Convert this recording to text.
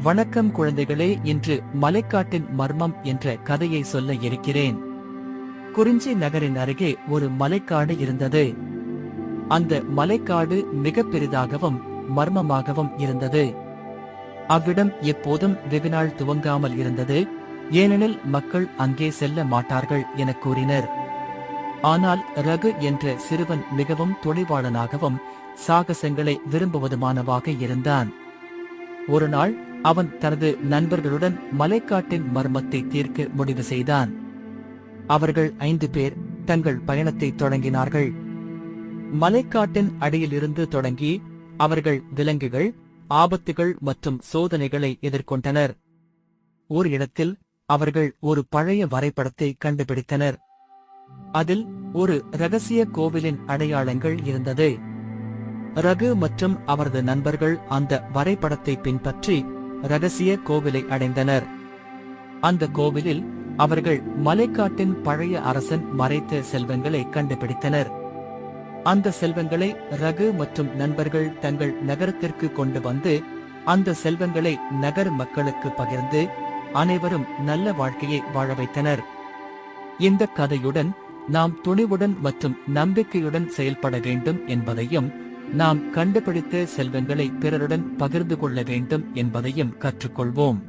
வணக்கம் குழந்தைகளே இன்று மலைக்காட்டின் மர்மம் என்ற கதையை சொல்ல இருக்கிறேன். குறிஞ்சி நகரின் அருகே ஒரு மலைக்காடு இருந்தது. அந்த மலைக்காடு மிக பெரிதாகவும் மர்மமாகவும் இருந்தது. அவ்விடம் எப்போதும் வெகுநாள் துவங்காமல் இருந்தது. ஏனெனில் மக்கள் அங்கே செல்ல மாட்டார்கள் என கூறினர். ஆனால் ரகு என்ற சிறுவன் மிகவும் தொழிவாளனாகவும் சாகசங்களை விரும்புவதுமானவாக இருந்தான். ஒரு நாள் அவன் தனது நண்பர்களுடன் மலைக்காட்டின் மர்மத்தை தீர்க்க முடிவு செய்தான். அவர்கள் ஐந்து பேர் தங்கள் பயணத்தை தொடங்கினார்கள். மலைக்காட்டின் அடியிலிருந்து தொடங்கி அவர்கள் விலங்குகள் ஆபத்துகள் மற்றும் சோதனைகளை எதிர்கொண்டனர். ஒரு இடத்தில் அவர்கள் ஒரு பழைய வரைபடத்தை கண்டுபிடித்தனர். அதில் ஒரு ரகசிய கோவிலின் அடையாளங்கள் இருந்தது. ரகு மற்றும் அவரது நண்பர்கள் அந்த வரைபடத்தை பின்பற்றி ரகசிய கோவிலை அடைந்தனர். அந்த கோவிலில் அவர்கள் மலைக்காட்டின் பழைய அரசன் மறைத்த செல்வங்களை கண்டுபிடித்தனர். அந்த செல்வங்களை ரகு மற்றும் நண்பர்கள் தங்கள் நகரத்திற்கு கொண்டு வந்து அந்த செல்வங்களை நகர் மக்களுக்கு பகிர்ந்து அனைவரும் நல்ல வாழ்க்கையை வாழ வைத்தனர். இந்த கதையுடன் நாம் துணிவுடன் மற்றும் நம்பிக்கையுடன் செயல்பட வேண்டும் என்பதையும் நாம் கண்டுபிடித்த செல்வங்களை பிறருடன் பகிர்ந்து கொள்ள வேண்டும் என்பதையும் கற்றுக்கொள்வோம்.